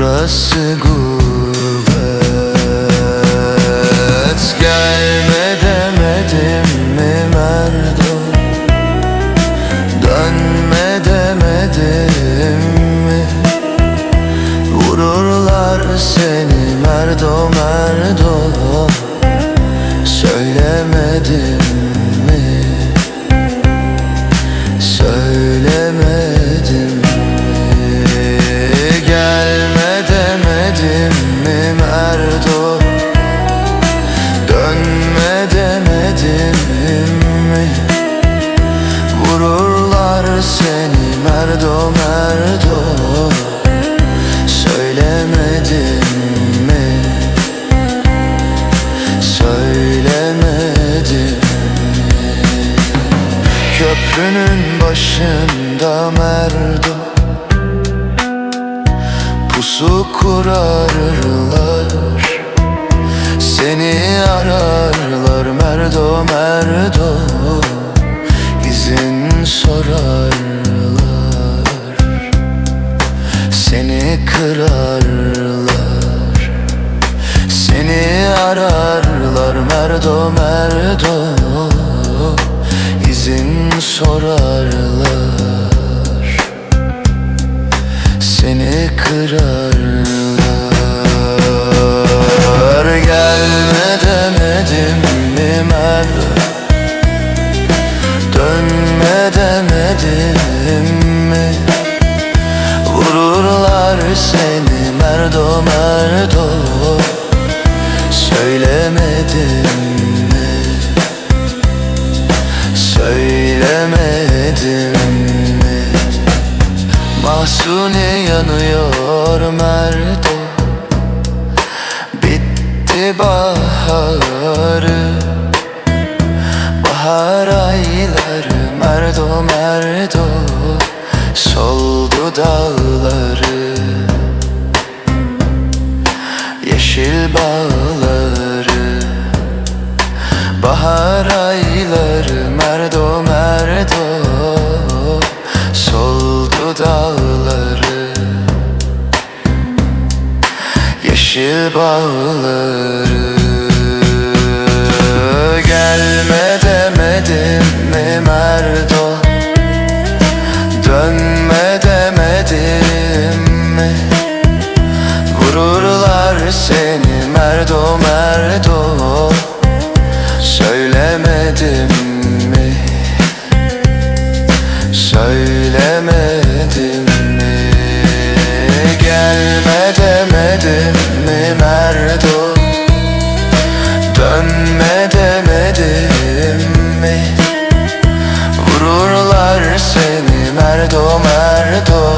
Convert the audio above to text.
Burası gurbet Gelme demedim mi merdo? Dönme demedim mi? Vururlar seni merdo merdo demedim mi merdo Dönme demedim mi? Vururlar seni merdo merdo. Söylemedim mi? Söylemedim mi? Köprünün başında merdo Pusu kurarlar Seni ararlar merdo merdo. İzin sorarlar. Seni kırarlar. Seni ararlar merdo merdo. İzin sorarlar Seni kırarlar. Gelme demedim mi merdo Dönme demedim mi? Vururlar seni merdo merdo. Söylemedim mi? Söylemedim Mahsuni yanıyor merdo Bitti baharı. Bahar ayları merdo merdo. Soldu dağları. Yeşil bağları. Bahar ayları dağları Yeşil bağları. Gelme demedim mi merdo? Dönme demedim mi? Vururlar seni merdo merdo seni merdo merdo